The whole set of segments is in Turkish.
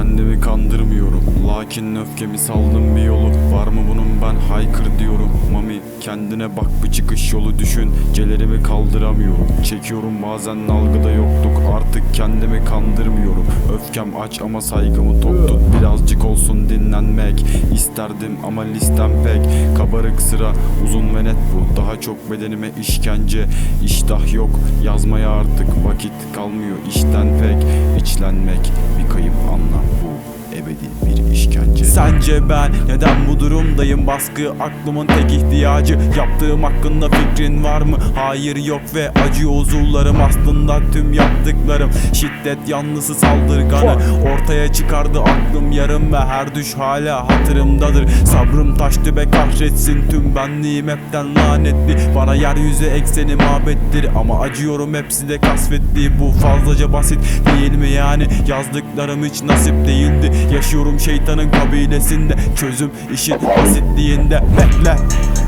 Kendimi kandırmıyorum. Lakin öfkemi saldım bir yolu. Var mı bunun? Ben haykır diyorum. Mami kendine bak. Bir çıkış yolu düşün. Celerimi kaldıramıyorum. Çekiyorum. Bazen algıda Artık kendimi kandırmıyorum. Öfkem aç ama saygımı tok tut. Birazcık olsun dinlenmek isterdim ama listem pek Kabarık sıra. Uzun ve net bu. Daha çok bedenime işkence. İştah yok. Yazmaya artık vakit kalmıyor. İşten pek içlenmek bir kayıp anlam bu Sence ben? Neden bu durumdayım? Baskı aklımın tek ihtiyacı. Yaptığım hakkında fikrin var mı? Hayır yok ve acıyor uzuvlarım aslında tüm yaptıklarım. Şiddet yanlısı saldırganı ortaya çıkardı aklım yarım ve her düş hala hatırımdadır. Sabrım taştı be kahretsin tüm benliğim. Hepten lanetli. Bana yeryüzü ekseni mabettir ama acıyorum hepsi de kasvetli. Bu fazlaca basit değil mi yani? Yazdıklarım hiç nasip değildi. Yaşıyorum şeytanın kabilesinde çözüm işin basitliğinde bekle.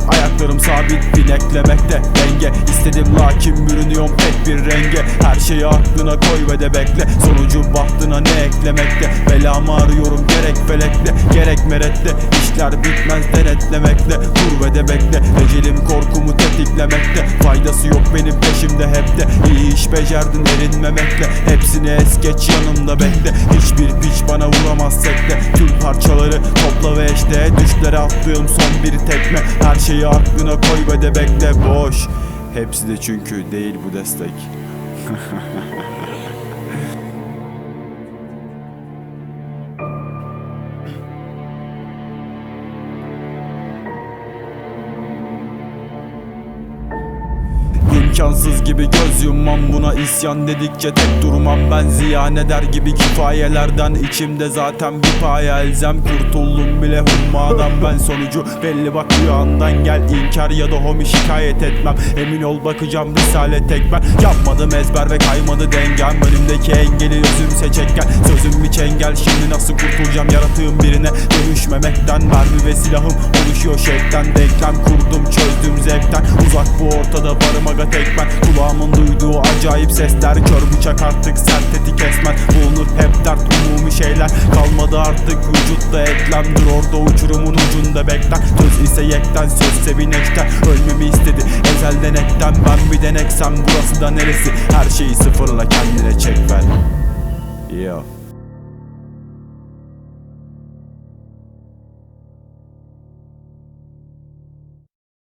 Ayaklarım sabit bineklemekte denge. İstedim lakin bürünüyorum tek bir renge. Her şeyi aklına koy ve de bekle. Sonucu bahtına ne eklemekte? Belamı arıyorum gerek felekte Gerek merette. İşler bitmez denetlemekle. Dur ve de bekle. Ecelim korkumu tetiklemekte Faydası yok benim peşimde hep de. İyi iş becerdin erinmemekle. Hepsini es geç yanımda bekle. Hiçbir piç bana vuramaz sekle Tüm parçaları topla ve eşle. Düşlere attığım son bir tekme. Her şeyi aklına koy ve de bekle. Boş. Hepsi de çünkü değil bu destek İmkansız gibi göz yummam. Buna isyan dedikçe tek durmam. Ben ziyan eder gibi kifayelerden içimde zaten bir paye. Elzem kurtuldum bile hummadan. Ben sonucu belli bak rüyandan gel. İnkar ya da homi şikayet etmem. Emin ol bakacağım risale tek ben yapmadım ezber ve kaymadı dengem. Önümdeki engeli özüm seçekken sözüm bir çengel şimdi nasıl kurtulacağım yaratığım birine? Dönüşmemekten mermi ve silahım oluşuyor şevkten. Denklem kurdum çözdüm zevkten. Uzak bu ortada varım aga tek ben Kulağımın duyduğu acayip sesler. Kör bıçak artık sert eti kesmez. Bulunur hep dert umumi şeyler. Kalmadı artık vücutta eklem. Dur orada uçurumun ucunda bekler. Söz ise yekten sözse binekten Ölmemi istedi. Ezelden ekten Ben bir deneksem burası da neresi? Her şeyi sıfırla kendine çek ver. Yeah